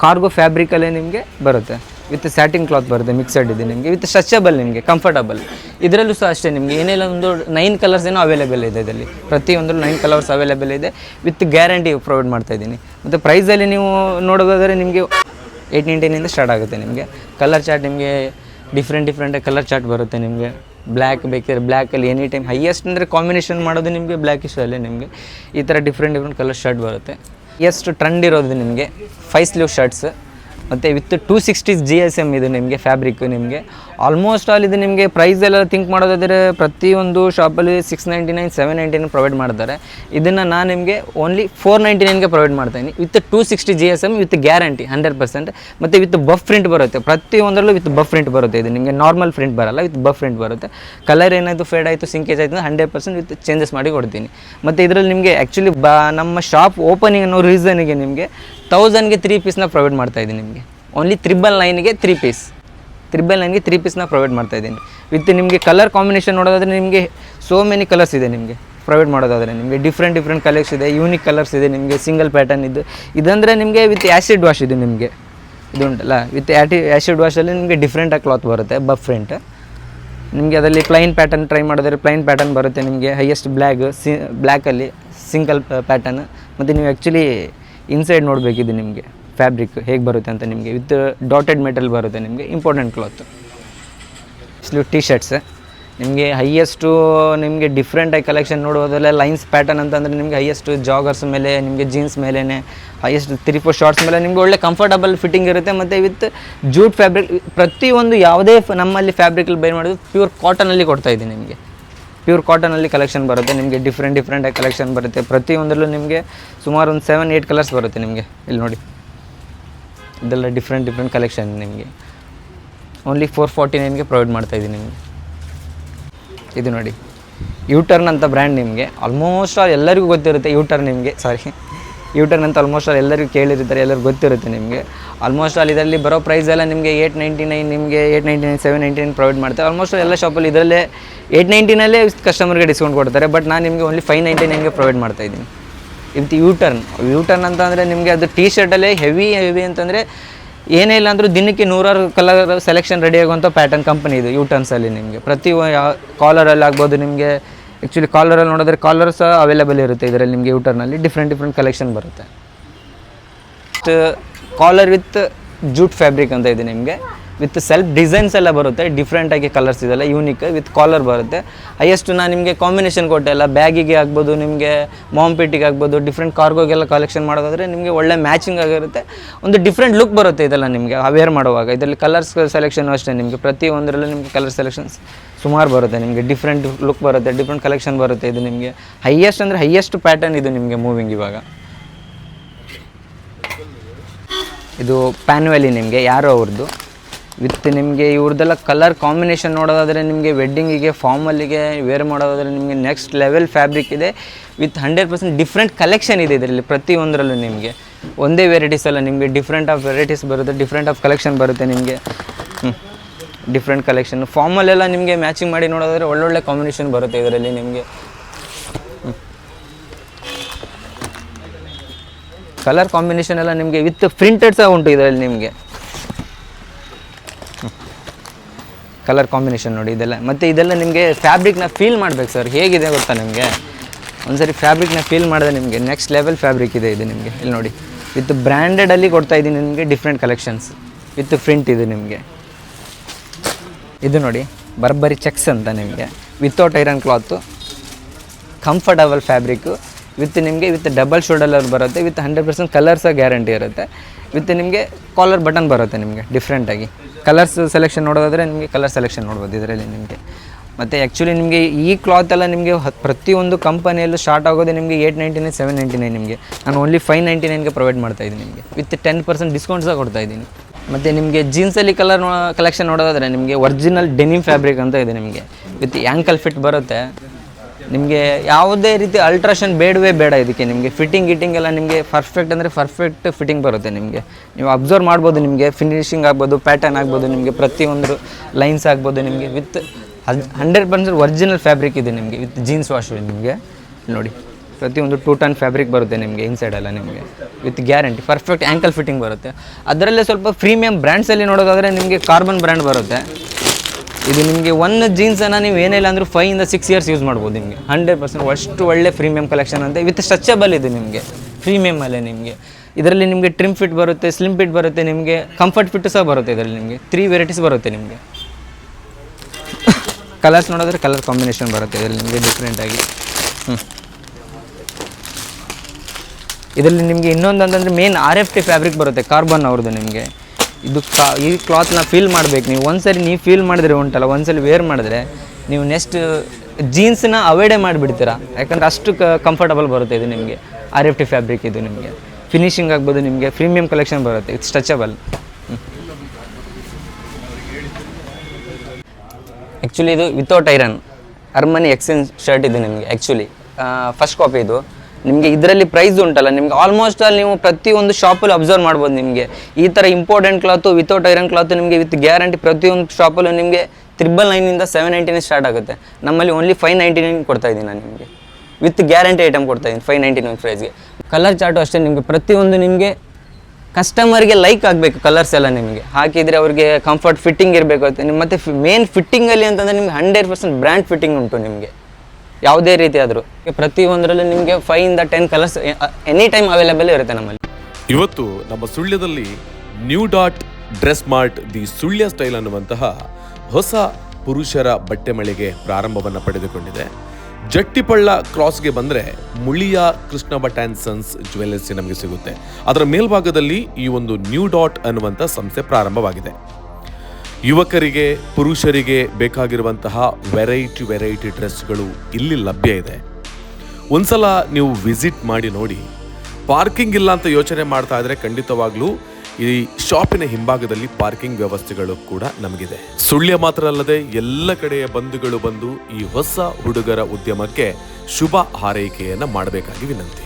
ಕಾರ್ಗೋ ಫ್ಯಾಬ್ರಿಕಲ್ಲೇ ನಿಮಗೆ ಬರುತ್ತೆ. ವಿತ್ ಸ್ಯಾಟಿನ್ ಕ್ಲಾತ್ ಬರುತ್ತೆ, ಮಿಕ್ಸಡ್ ಇದೆ ನಿಮಗೆ, ವಿತ್ ಸ್ಟ್ರೆಚಬಲ್ ನಿಮಗೆ ಕಂಫರ್ಟಬಲ್ ಇದರಲ್ಲೂ ಸಹ ಅಷ್ಟೇ ನಿಮಗೆ, ಏನೆಲ್ಲ ಒಂದು ನೈನ್ ಕಲರ್ಸ್ ಏನೋ ಅವೈಲೇಬಲ್ ಇದೆ ಇದರಲ್ಲಿ. ಪ್ರತಿಯೊಂದರಲ್ಲೂ ನೈನ್ ಕಲರ್ಸ್ ಅವೈಲೇಬಲ್ ಇದೆ, ವಿತ್ ಗ್ಯಾರಂಟಿ ಪ್ರೊವೈಡ್ ಮಾಡ್ತಾ ಇದ್ದೀನಿ. ಮತ್ತು ಪ್ರೈಸಲ್ಲಿ ನೀವು ನೋಡೋದಾದರೆ ನಿಮಗೆ ಏಯ್ಟ್ ನೈಂಟಿನಿಂದ ಸ್ಟಾರ್ಟ್ ಆಗುತ್ತೆ ನಿಮಗೆ. ಕಲರ್ ಚಾರ್ಟ್ ನಿಮಗೆ ಡಿಫ್ರೆಂಟ್ ಡಿಫ್ರೆಂಟ್ ಕಲರ್ ಚಾರ್ಟ್ ಬರುತ್ತೆ ನಿಮಗೆ. ಬ್ಲ್ಯಾಕ್ ಬೇಕಿದ್ರೆ ಬ್ಲ್ಯಾಕಲ್ಲಿ ಎನಿ ಟೈಮ್ ಹೈಯೆಸ್ಟ್ ಅಂದರೆ ಕಾಂಬಿನೇಷನ್ ಮಾಡೋದು ನಿಮಗೆ ಬ್ಲ್ಯಾಕ್ ಇಷ್ಟಲ್ಲೇ ನಿಮಗೆ. ಈ ಥರ ಡಿಫ್ರೆಂಟ್ ಡಿಫ್ರೆಂಟ್ ಕಲರ್ ಶರ್ಟ್ ಬರುತ್ತೆ. ಎಷ್ಟು ಟ್ರೆಂಡ್ ಇರೋದು ನಿಮಗೆ ಫೈವ್ ಸ್ಲೀವ್ ಶರ್ಟ್ಸ್ ಮತ್ತು with two sixty G S M ಇದು ನಿಮಗೆ ಫ್ಯಾಬ್ರಿಕ್ ನಿಮಗೆ. ಆಲ್ಮೋಸ್ಟ್ ಆಲ್ ಇದು ನಿಮಗೆ ಪ್ರೈಸ್ ಎಲ್ಲ ಥಿಂಕ್ ಮಾಡೋದಾದರೆ ಪ್ರತಿಯೊಂದು ಶಾಪಲ್ಲಿ six ninety nine seven ninety nine provide ಮಾಡ್ತಾರೆ. ಇದನ್ನು ನಾನು ನಿಮಗೆ ಓನ್ಲಿ ಫೋರ್ ನೈಂಟಿ ನೈನ್ಗೆ provide ಮಾಡ್ತಾಯಿನಿ with two sixty G S M with guarantee hundred percent ಮತ್ತು ವಿತ್ ಬಫ್ ಪ್ರಿಂಟ್ ಬರುತ್ತೆ. ಪ್ರತಿಯೊಂದರಲ್ಲೂ ವಿತ್ ಬಫ್ ಪ್ರಿಂಟ್ ಬರುತ್ತೆ ಇದು. ನಿಮಗೆ ನಾರ್ಮಲ್ ಪ್ರಿಂಟ್ ಬರಲ್ಲ ವಿತ್ ಬಫ್ ಪ್ರಿಂಟ್ ಬರುತ್ತೆ. ಕಲರ್ ಏನಾಯಿತು ಫೇಡ್ ಆಯಿತು ಸಿಂಕೇಜ್ ಆಯಿತು ಹಂಡ್ರೆಡ್ ಪರ್ಸೆಂಟ್ ವಿತ್ ಚೇಂಜಸ್ ಮಾಡಿ ಕೊಡ್ತೀನಿ. ಮತ್ತು ಇದರಲ್ಲಿ ನಿಮಗೆ ಆ್ಯಕ್ಚುಲಿ ಬ, ನಮ್ಮ ಶಾಪ್ ಓಪನಿಂಗ್ ಅನ್ನೋ ರೀಸನಿಗೆ ನಿಮಗೆ ತೌಸಂಡ್ಗೆ ತ್ರೀ ಪೀಸ್ನ ಪ್ರೊವೈಡ್ ಮಾಡ್ತಾ ಇದ್ದೀನಿ ನಿಮಗೆ. ಓನ್ಲಿ ತ್ರಿಬಲ್ ನೈನ್ಗೆ ತ್ರೀ ಪೀಸ್ ತ್ರಿಬಲ್ ನನಗೆ ತ್ರೀ ಪೀಸ್ನ ಪ್ರೊವೈಡ್ ಮಾಡ್ತಾ ಇದ್ದೀನಿ. ವಿತ್ ನಿಮಗೆ ಕಲರ್ ಕಾಂಬಿನೇಷನ್ ನೋಡೋದಾದರೆ ನಿಮಗೆ ಸೋ ಮೆನಿ ಕಲರ್ಸ್ ಇದೆ ನಿಮಗೆ ಪ್ರೊವೈಡ್ ಮಾಡೋದಾದರೆ. ನಿಮಗೆ ಡಿಫ್ರೆಂಟ್ ಡಿಫ್ರೆಂಟ್ ಕಲರ್ಸ್ ಇದೆ ಯೂನಿಕ್ ಕಲರ್ಸ್ ಇದೆ, ನಿಮಗೆ ಸಿಂಗಲ್ ಪ್ಯಾಟರ್ನ್ ಇದು. ಇದಂದರೆ ನಿಮಗೆ ವಿತ್ ಆ್ಯಸಿಡ್ ವಾಶ್ ಇದೆ ನಿಮಗೆ. ಇದು ಉಂಟಲ್ಲ ವಿತ್ ಆ್ಯಟಿ ಆ್ಯಸಿಡ್ ವಾಶಲ್ಲಿ ನಿಮಗೆ ಡಿಫ್ರೆಂಟಾಗಿ ಕ್ಲಾತ್ ಬರುತ್ತೆ ಬಫ್ ಪ್ರಿಂಟ್ ನಿಮಗೆ ಅದರಲ್ಲಿ ಪ್ಲೈನ್ ಪ್ಯಾಟರ್ನ್ ಟ್ರೈ ಮಾಡಿದ್ರೆ ಪ್ಲೈನ್ ಪ್ಯಾಟರ್ನ್ ಬರುತ್ತೆ ನಿಮಗೆ ಹೈಯೆಸ್ಟ್ ಬ್ಲ್ಯಾಕ್ ಸಿ ಬ್ಲ್ಯಾಕಲ್ಲಿ ಸಿಂಗಲ್ ಪ್ಯಾಟರ್ನ್ ಮತ್ತು ನೀವು ಆ್ಯಕ್ಚುಲಿ ಇನ್ಸೈಡ್ ನೋಡಬೇಕಿದೆ ನಿಮಗೆ. ಫ್ಯಾಬ್ರಿಕ್ ಹೇಗೆ ಬರುತ್ತೆ ಅಂತ ನಿಮಗೆ? ವಿತ್ ಡಾಟೆಡ್ ಮೆಟಲ್ ಬರುತ್ತೆ ನಿಮಗೆ. Important cloth sleeve T shirts ನಿಮಗೆ ಹೈಯೆಸ್ಟು ನಿಮಗೆ ಡಿಫ್ರೆಂಟಾಗಿ ಕಲೆಕ್ಷನ್ ನೋಡೋದೆಲ್ಲ ಲೈನ್ಸ್ ಪ್ಯಾಟರ್ನ್ ಅಂತಂದರೆ ನಿಮಗೆ ಹೈಯೆಸ್ಟ್ ಜಾಗರ್ಸ್ ಮೇಲೆ, ನಿಮಗೆ ಜೀನ್ಸ್ ಮೇಲೇ ಹೈಯೆಸ್ಟ್ ತ್ರೀ ಫೋರ್ ಶಾರ್ಟ್ಸ್ ಮೇಲೆ ನಿಮಗೆ ಒಳ್ಳೆ ಕಂಫರ್ಟಬಲ್ ಫಿಟ್ಟಿಂಗ್ ಇರುತ್ತೆ. ಮತ್ತು ವಿತ್ ಜೂಟ್ ಫ್ಯಾಬ್ರಿಕ್ ಪ್ರತಿಯೊಂದು ಯಾವುದೇ ನಮ್ಮಲ್ಲಿ ಫ್ಯಾಬ್ರಿಕಲ್ಲಿ ಬೈ ಮಾಡೋದು ಪ್ಯೂರ್ ಕಾಟನಲ್ಲಿ ಕೊಡ್ತಾ ಇದ್ದೀನಿ ನಿಮಗೆ. ಪ್ಯೂರ್ ಕಾಟನಲ್ಲಿ ಕಲೆಕ್ಷನ್ ಬರುತ್ತೆ. ನಿಮಗೆ ಡಿಫ್ರೆಂಟ್ ಡಿಫ್ರೆಂಟಾಗಿ ಕಲೆಕ್ಷನ್ ಬರುತ್ತೆ. ಪ್ರತಿಯೊಂದರಲ್ಲೂ ನಿಮಗೆ ಸುಮಾರು ಒಂದು ಸೆವೆನ್ ಏಯ್ಟ್ ಕಲರ್ಸ್ ಬರುತ್ತೆ ನಿಮಗೆ. ಇಲ್ಲಿ ನೋಡಿ. ಇದೆಲ್ಲ ಡಿಫ್ರೆಂಟ್ ಡಿಫ್ರೆಂಟ್ ಕಲೆಕ್ಷನ್ ನಿಮಗೆ. ಓನ್ಲಿ ಫೋರ್ ಫಾರ್ಟಿ ನೈನ್ಗೆ ಪ್ರೊವೈಡ್ ಮಾಡ್ತಾ ಇದ್ದೀನಿ ನಿಮಗೆ. ಇದು ನೋಡಿ. ಯು ಟರ್ನ್ ಅಂತ ಬ್ರ್ಯಾಂಡ್ ನಿಮಗೆ. ಆಲ್ಮೋಸ್ಟ್ ಆಲ್ ಎಲ್ಲರಿಗೂ ಗೊತ್ತಿರುತ್ತೆ ಯು ಟರ್ನ್ ನಿಮಗೆ. ಸಾರಿ ಯೂಟರ್ನ್ ಅಂತ ಆಲ್ಮೋಸ್ಟ್ ಆಲ್ ಎಲ್ಲರಿಗೂ ಕೇಳಿರ್ತಾರೆ, ಎಲ್ಲರಿಗೂ ಗೊತ್ತಿರುತ್ತೆ ನಿಮಗೆ. ಆಲ್ಮೋಸ್ಟ್ ಆಲ್ ಇದರಲ್ಲಿ ಬರೋ ಪ್ರೈಸ್ ಎಲ್ಲ ನಿಮಗೆ ಏಯ್ಟ್ ನೈಂಟಿ ನೈನ್ ನಿಮಗೆ eight ninety nine seven ninety nine provide ಮಾಡ್ತಾರೆ. ಆಲ್ಮೋಸ್ಟ್ ಎಲ್ಲ ಶಾಪಲ್ಲಿ ಇದರಲ್ಲೇ ಏಯ್ಟ್ ನೈಂಟಿನಲ್ಲೇ ಕಸ್ಟಮರ್ಗೆ ಡಿಸ್ಕೌಂಟ್ ಕೊಡ್ತಾರೆ. ಬಟ್ ನಾನು ನಿಮಗೆ ಓನ್ಲಿ ಫೈವ್ ನೈಂಟಿ ನೈನ್ಗೆ ಪ್ರೊವೈಡ್ ಮಾಡ್ತಾ ಇದ್ದೀನಿ ಯೂ ಟರ್ನ್ ಯು ಟರ್ನ್ ಅಂತಂದರೆ ನಿಮಗೆ ಅದು ಟೀ ಶರ್ಟಲ್ಲೇ ಹೆವಿ ಹೆವಿ ಅಂತಂದರೆ ಏನೇ ಇಲ್ಲ ಅಂದರೂ ದಿನಕ್ಕೆ ನೂರಾರು ಕಲರ್ ಸೆಲೆಕ್ಷನ್ ರೆಡಿ ಆಗುವಂಥ ಪ್ಯಾಟರ್ನ್ ಕಂಪನಿ ಇದು ಯೂಟರ್ನ್ಸಲ್ಲಿ ನಿಮಗೆ. ಪ್ರತಿ ಕಾಲರಲ್ಲಿ ಆಗ್ಬೋದು ನಿಮಗೆ. ಆ್ಯಕ್ಚುಲಿ ಕಾಲರಲ್ಲಿ ನೋಡಿದ್ರೆ ಕಾಲರ್ ಸಹ ಅವೈಲೇಬಲ್ ಇರುತ್ತೆ ಇದರಲ್ಲಿ ನಿಮಗೆ ಯೂಟರ್ನಲ್ಲಿ ಡಿಫ್ರೆಂಟ್ ಡಿಫ್ರೆಂಟ್ ಕಲೆಕ್ಷನ್ ಬರುತ್ತೆ. ಕಾಲರ್ ವಿತ್ ಜೂಟ್ ಫ್ಯಾಬ್ರಿಕ್ ಅಂತ ಇದೆ ನಿಮಗೆ. ವಿತ್ ಸೆಲ್ಫ್ ಡಿಸೈನ್ಸ್ ಎಲ್ಲ ಬರುತ್ತೆ ಡಿಫ್ರೆಂಟಾಗಿ ಕಲರ್ಸ್ ಇದೆಲ್ಲ ಯೂನಿಕ್ ವಿತ್ ಕಾಲರ್ ಬರುತ್ತೆ. ಹೈಯೆಸ್ಟ್ ನಾನು ನಿಮಗೆ ಕಾಂಬಿನೇಷನ್ ಕೊಟ್ಟೆ ಎಲ್ಲ ಬ್ಯಾಗಿಗೆ ಆಗ್ಬೋದು, ನಿಮಗೆ ಮಾಂಪಿಟ್ಟಿಗೆ ಆಗ್ಬೋದು ಡಿಫ್ರೆಂಟ್ ಕಾರ್ಗೋಗೆಲ್ಲ ಕಲೆಕ್ಷನ್ ಮಾಡೋದಾದರೆ ನಿಮಗೆ ಒಳ್ಳೆ ಮ್ಯಾಚಿಂಗ್ ಆಗಿರುತ್ತೆ. ಒಂದು ಡಿಫ್ರೆಂಟ್ ಲುಕ್ ಬರುತ್ತೆ ಇದೆಲ್ಲ ನಿಮಗೆ ವೇರ್ ಮಾಡುವಾಗ. ಇದರಲ್ಲಿ ಕಲರ್ಸ್ ಸೆಲೆಕ್ಷನ್ ಅಷ್ಟೇ ನಿಮಗೆ. ಪ್ರತಿ ಒಂದರಲ್ಲೂ ನಿಮಗೆ ಕಲರ್ ಸೆಲೆಕ್ಷನ್ಸ್ ಸುಮಾರು ಬರುತ್ತೆ ನಿಮಗೆ. ಡಿಫ್ರೆಂಟ್ ಲುಕ್ ಬರುತ್ತೆ ಡಿಫ್ರೆಂಟ್ ಕಲೆಕ್ಷನ್ ಬರುತ್ತೆ ಇದು ನಿಮಗೆ. ಹೈಯೆಸ್ಟ್ ಅಂದರೆ ಹೈಯೆಸ್ಟ್ ಪ್ಯಾಟರ್ನ್ ಇದು ನಿಮಗೆ ಮೂವಿಂಗ್ ಇವಾಗ. ಇದು ಪ್ಯಾನ್ವೆಲಿ ನಿಮಗೆ, ಯಾರೋ ಅವ್ರದ್ದು ವಿತ್ ನಿಮಗೆ ಇವ್ರದ್ದೆಲ್ಲ ಕಲರ್ ಕಾಂಬಿನೇಷನ್ ನೋಡೋದಾದರೆ ನಿಮಗೆ ವೆಡ್ಡಿಂಗಿಗೆ ಫಾರ್ಮಲ್ಲಿಗೆ ವೇರ್ ಮಾಡೋದಾದರೆ ನಿಮಗೆ ನೆಕ್ಸ್ಟ್ ಲೆವೆಲ್ ಫ್ಯಾಬ್ರಿಕ್ ಇದೆ. With hundred percent different collection ಇದೆ ಇದರಲ್ಲಿ ಪ್ರತಿಯೊಂದರಲ್ಲೂ ನಿಮಗೆ. ಒಂದೇ ವೆರೈಟೀಸ್ ಅಲ್ಲ, ನಿಮಗೆ ಡಿಫ್ರೆಂಟ್ ಆಫ್ ವೆರೈಟೀಸ್ ಬರುತ್ತೆ ಡಿಫ್ರೆಂಟ್ ಆಫ್ ಕಲೆಕ್ಷನ್ ಬರುತ್ತೆ ನಿಮಗೆ. ಡಿಫ್ರೆಂಟ್ ಕಲೆಕ್ಷನ್ ಫಾರ್ಮಲ್ಲೆಲ್ಲ ನಿಮಗೆ ಮ್ಯಾಚಿಂಗ್ ಮಾಡಿ ನೋಡೋದಾದರೆ ಒಳ್ಳೊಳ್ಳೆ ಕಾಂಬಿನೇಷನ್ ಬರುತ್ತೆ ಇದರಲ್ಲಿ ನಿಮಗೆ. ಕಲರ್ ಕಾಂಬಿನೇಷನ್ ಎಲ್ಲ ನಿಮಗೆ ವಿತ್ ಪ್ರಿಂಟೆಡ್ ಸಹ ಉಂಟು ಇದರಲ್ಲಿ ನಿಮಗೆ. ಕಲರ್ ಕಾಂಬಿನೇಷನ್ ನೋಡಿ ಇದೆಲ್ಲ. ಮತ್ತು ಇದೆಲ್ಲ ನಿಮಗೆ ಫ್ಯಾಬ್ರಿಕ್ನ ಫೀಲ್ ಮಾಡ್ಬೇಕು ಸರ್ ಹೇಗಿದೆ ಗೊತ್ತಾ ನಿಮಗೆ? ಒಂದ್ಸರಿ ಫ್ಯಾಬ್ರಿಕ್ನ ಫೀಲ್ ಮಾಡಿದ್ರೆ ನಿಮಗೆ ನೆಕ್ಸ್ಟ್ ಲೆವೆಲ್ ಫ್ಯಾಬ್ರಿಕ್ ಇದೆ ಇದು ನಿಮಗೆ. ಇಲ್ಲಿ ನೋಡಿ. ವಿತ್ ಬ್ರ್ಯಾಂಡೆಡಲ್ಲಿ ಕೊಡ್ತಾ ಇದ್ದೀನಿ ನಿಮಗೆ ಡಿಫ್ರೆಂಟ್ ಕಲೆಕ್ಷನ್ಸ್ ವಿತ್ ಪ್ರಿಂಟ್ ಇದು ನಿಮಗೆ. ಇದು ನೋಡಿ ಬರ್ಬರಿ ಚೆಕ್ಸ್ ಅಂತ ನಿಮಗೆ. Without iron cloth comfortable fabric with ನಿಮಗೆ, ವಿತ್ ಡಬಲ್ ಶೋಲ್ಡರ್ ಬರುತ್ತೆ, with hundred percent colours guarantee ಇರುತ್ತೆ. ವಿತ್ ನಿಮಗೆ ಕಾಲರ್ ಬಟನ್ ಬರುತ್ತೆ ನಿಮಗೆ ಡಿಫ್ರೆಂಟಾಗಿ ಕಲರ್ಸ್ ಸೆಲೆಕ್ಷನ್ ನೋಡೋದಾದರೆ ನಿಮಗೆ ಕಲರ್ ಸೆಲೆಕ್ಷನ್ ನೋಡ್ಬೋದು ಇದರಲ್ಲಿ ನಿಮಗೆ. ಮತ್ತು ಆ್ಯಕ್ಚುಲಿ ನಿಮಗೆ ಈ ಕ್ಲಾತ್ ಎಲ್ಲ ನಿಮಗೆ ಪ್ರತಿಯೊಂದು ಕಂಪನಿಯಲ್ಲೂ ಸ್ಟಾರ್ಟ್ ಆಗೋದೇ ನಿಮಗೆ eight ninety nine seven ninety nine ನಿಮಗೆ. ನಾನು ಓನ್ಲಿ ಫೈವ್ ನೈಂಟಿ ನೈನ್ಗೆ ಪ್ರೊವೈಡ್ ಮಾಡ್ತಾ ಇದ್ದೀನಿ ನಿಮಗೆ. ವಿತ್ ಟೆನ್ ಪರ್ಸೆಂಟ್ ಡಿಸ್ಕೌಂಟ್ ಸಹ ಕೊಡ್ತಾ ಇದ್ದೀನಿ. ಮತ್ತು ನಿಮಗೆ ಜೀನ್ಸಲ್ಲಿ ಕಲರ್ ಕಲೆಕ್ಷನ್ ನೋಡೋದಾದರೆ ನಿಮಗೆ ಒರಿಜಿನಲ್ ಡೆನಿಮ್ ಫ್ಯಾಬ್ರಿಕ್ ಅಂತ ಇದೆ ನಿಮಗೆ. ವಿತ್ ಆ್ಯಂಕಲ್ ಫಿಟ್ ಬರುತ್ತೆ. ನಿಮಗೆ ಯಾವುದೇ ರೀತಿ ಅಲ್ಟ್ರೇಷನ್ ಬೇಡವೇ ಬೇಡ ಇದಕ್ಕೆ ನಿಮಗೆ. ಫಿಟ್ಟಿಂಗ್ ಗಿಟ್ಟಿಂಗ್ ಎಲ್ಲ ನಿಮಗೆ ಪರ್ಫೆಕ್ಟ್ ಅಂದರೆ ಪರ್ಫೆಕ್ಟ್ ಫಿಟ್ಟಿಂಗ್ ಬರುತ್ತೆ ನಿಮಗೆ. ನೀವು ಅಬ್ಸರ್ವ್ ಮಾಡ್ಬೋದು ನಿಮಗೆ ಫಿನಿಶಿಂಗ್ ಆಗ್ಬೋದು ಪ್ಯಾಟರ್ನ್ ಆಗ್ಬೋದು ನಿಮಗೆ, ಪ್ರತಿಯೊಂದು ಲೈನ್ಸ್ ಆಗ್ಬೋದು ನಿಮಗೆ. With hundred percent original fabric ಇದೆ ನಿಮಗೆ ವಿತ್ ಜೀನ್ಸ್ ವಾಶ್ ನಿಮಗೆ. ನೋಡಿ, ಪ್ರತಿಯೊಂದು ಟೂ ಟನ್ ಫ್ಯಾಬ್ರಿಕ್ ಬರುತ್ತೆ ನಿಮಗೆ ಇನ್ಸೈಡ್ ಎಲ್ಲ ನಿಮಗೆ. With guarantee perfect ankle fitting ಬರುತ್ತೆ. ಅದರಲ್ಲೇ ಸ್ವಲ್ಪ ಪ್ರೀಮಿಯಂ ಬ್ರ್ಯಾಂಡ್ಸಲ್ಲಿ ನೋಡೋದಾದರೆ ನಿಮಗೆ ಕಾರ್ಬನ್ ಬ್ರ್ಯಾಂಡ್ ಬರುತ್ತೆ. ಇದು ನಿಮಗೆ ಒನ್ ಜೀನ್ಸನ್ನು ನೀವು ಏನಿಲ್ಲ ಅಂದರೂ ಫೈವ್ ಇಂದ ಸಿಕ್ಸ್ ಇಯರ್ಸ್ ಯೂಸ್ ಮಾಡ್ಬೋದು ನಿಮಗೆ. ಹಂಡ್ರೆಡ್ ಪರ್ಸೆಂಟ್ ಅಷ್ಟು ಒಳ್ಳೆ ಪ್ರೀಮಿಯಂ ಕಲೆಕ್ಷನ್ ಅಂತ. ವಿತ್ ಸ್ಟ್ರೆಚಬಲ್ ಇದೆ ನಿಮಗೆ. ಪ್ರೀಮಿಯಮಲ್ಲೇ ನಿಮಗೆ. ಇದರಲ್ಲಿ ನಿಮಗೆ ಟ್ರಿಮ್ ಫಿಟ್ ಬರುತ್ತೆ ಸ್ಲಿಮ್ ಫಿಟ್ ಬರುತ್ತೆ ನಿಮಗೆ. ಕಂಫರ್ಟ್ ಫಿಟ್ ಸಹ ಬರುತ್ತೆ ಇದರಲ್ಲಿ ನಿಮಗೆ. ತ್ರೀ ವೆರೈಟೀಸ್ ಬರುತ್ತೆ ನಿಮಗೆ. ಕಲರ್ಸ್ ನೋಡಿದ್ರೆ ಕಲರ್ ಕಾಂಬಿನೇಷನ್ ಬರುತ್ತೆ ಇದರಲ್ಲಿ ನಿಮಗೆ ಡಿಫ್ರೆಂಟಾಗಿ ಹ್ಞೂ ಇದರಲ್ಲಿ ನಿಮಗೆ ಇನ್ನೊಂದು ಅಂತಂದರೆ main R F T fabric ಬರುತ್ತೆ ಕಾರ್ಬನ್ ಅವ್ರದ್ದು ನಿಮಗೆ. ಇದು ಕಾ ಈ ಕ್ಲಾತ್ನ ಫೀಲ್ ಮಾಡ್ಬೇಕು. ನೀವು ಒಂದ್ಸರಿ ನೀವು ಫೀಲ್ ಮಾಡಿದ್ರೆ ಉಂಟಲ್ಲ, ಒಂದ್ಸಲ ವೇರ್ ಮಾಡಿದ್ರೆ ನೀವು ನೆಕ್ಸ್ಟ್ ಜೀನ್ಸ್ನ ಅವಾಯ್ಡೇ ಮಾಡಿಬಿಡ್ತೀರಾ. ಯಾಕಂದ್ರೆ ಅಷ್ಟು ಕಂಫರ್ಟಬಲ್ ಬರುತ್ತೆ ಇದು ನಿಮಗೆ. ಆರ್ ಎಫ್ ಟಿ ಫ್ಯಾಬ್ರಿಕ್ ಇದು ನಿಮಗೆ. ಫಿನಿಶಿಂಗ್ ಆಗ್ಬೋದು ನಿಮಗೆ ಪ್ರೀಮಿಯಂ ಕಲೆಕ್ಷನ್ ಬರುತ್ತೆ ಇದು ಸ್ಟ್ರೆಚಬಲ್ ಆ್ಯಕ್ಚುಲಿ ಇದು without iron Armani Exchange shirt ಇದು ನಿಮಗೆ ಆ್ಯಕ್ಚುಲಿ ಫಸ್ಟ್ ಕಾಪಿ ಇದು. ನಿಮಗೆ ಇದರಲ್ಲಿ ಪ್ರೈಸ್ ಉಂಟಲ್ಲ, ನಿಮಗೆ ಆಲ್ಮೋಸ್ಟ್ ಅಲ್ಲಿ ನೀವು ಪ್ರತಿಯೊಂದು ಶಾಪಲ್ಲಿ ಅಬ್ಸರ್ವ್ ಮಾಡ್ಬೋದು ನಿಮಗೆ. ಈ ಥರ important cloth without iron cloth ನಿಮಗೆ ವಿತ್ ಗ್ಯಾರಂಟಿ ಪ್ರತಿಯೊಂದು ಶಾಪಲ್ಲೂ ನಿಮಗೆ ತ್ರಿಬಲ್ ನೈನಿಂದ ಸೆವೆನ್ ನೈಂಟಿನೇ ಸ್ಟಾರ್ಟ್ ಆಗುತ್ತೆ. ನಮ್ಮಲ್ಲಿ ಓನ್ಲಿ ಫೈವ್ ನೈಂಟಿ ನೈನ್ ಕೊಡ್ತಾ ಇದ್ದೀನಿ ನಾನು ನಿಮಗೆ. ವಿತ್ ಗ್ಯಾರಂಟಿ ಐಟಮ್ ಕೊಡ್ತಾ ಇದ್ದೀನಿ ಫೈವ್ ನೈಂಟಿ ನೈನ್ ಪ್ರೈಸ್ಗೆ ಕಲರ್ ಚಾರ್ಟು ಅಷ್ಟೇ ನಿಮಗೆ, ಪ್ರತಿಯೊಂದು ನಿಮಗೆ ಕಸ್ಟಮರ್ಗೆ ಲೈಕ್ ಆಗಬೇಕು ಕಲರ್ಸ್ ಎಲ್ಲ ನಿಮಗೆ. ಹಾಕಿದರೆ ಅವ್ರಿಗೆ ಕಂಫರ್ಟ್ ಫಿಟ್ಟಿಂಗ್ ಇರಬೇಕು. ಮತ್ತು ಮೇನ್ ಫಿಟ್ಟಿಂಗಲ್ಲಿ ಅಂತಂದರೆ ನಿಮಗೆ ಹಂಡ್ರೆಡ್ ಪರ್ಸೆಂಟ್ ಬ್ರ್ಯಾಂಡ್ ಫಿಟ್ಟಿಂಗ್ ಉಂಟು ನಿಮಗೆ. ಯಾವುದೇ ರೀತಿ ಆದರೂ. ಪ್ರತಿಯೊಂದರಲ್ಲೂ ನಿಮಗೆ ಫೈವಿಂದ ten colours any time available ಇರುತ್ತೆ ನಮ್ಮಲ್ಲಿ. ಇವತ್ತು ನಮ್ಮ ಸುಳ್ಯದಲ್ಲಿ new dot dress mart the Sullia style ಅನ್ನುವಂತಹ ಹೊಸ ಪುರುಷರ ಬಟ್ಟೆ ಮಳಿಗೆ ಪ್ರಾರಂಭವನ್ನು ಪಡೆದುಕೊಂಡಿದೆ. ಜಟ್ಟಿಪಳ್ಳ ಕ್ರಾಸ್ಗೆ ಬಂದರೆ Muliya Krishna Bhat and sons jewellers ನಮಗೆ ಸಿಗುತ್ತೆ. ಅದರ ಮೇಲ್ಭಾಗದಲ್ಲಿ ಈ ಒಂದು ನ್ಯೂ ಡಾಟ್ ಅನ್ನುವಂಥ ಸಂಸ್ಥೆ ಪ್ರಾರಂಭವಾಗಿದೆ. ಯುವಕರಿಗೆ, ಪುರುಷರಿಗೆ ಬೇಕಾಗಿರುವಂತಹ ವೆರೈಟಿ ವೆರೈಟಿ ಡ್ರೆಸ್ಗಳು ಇಲ್ಲಿ ಲಭ್ಯ ಇದೆ. ಒಂದ್ಸಲ ನೀವು ವಿಸಿಟ್ ಮಾಡಿ ನೋಡಿ. ಪಾರ್ಕಿಂಗ್ ಇಲ್ಲ ಅಂತ ಯೋಚನೆ ಮಾಡ್ತಾ ಇದ್ರೆ ಖಂಡಿತವಾಗ್ಲೂ ಈ ಶಾಪಿನ ಹಿಂಭಾಗದಲ್ಲಿ ಪಾರ್ಕಿಂಗ್ ವ್ಯವಸ್ಥೆಗಳು ಕೂಡ ನಮಗಿದೆ. ಸುಳ್ಯ ಮಾತ್ರ ಅಲ್ಲದೆ ಎಲ್ಲ ಕಡೆಯ ಬಂಧುಗಳು ಬಂದು ಈ ಹೊಸ ಹುಡುಗರ ಉದ್ಯಮಕ್ಕೆ ಶುಭ ಹಾರೈಕೆಯನ್ನು ಮಾಡಬೇಕಾಗಿ ವಿನಂತಿ.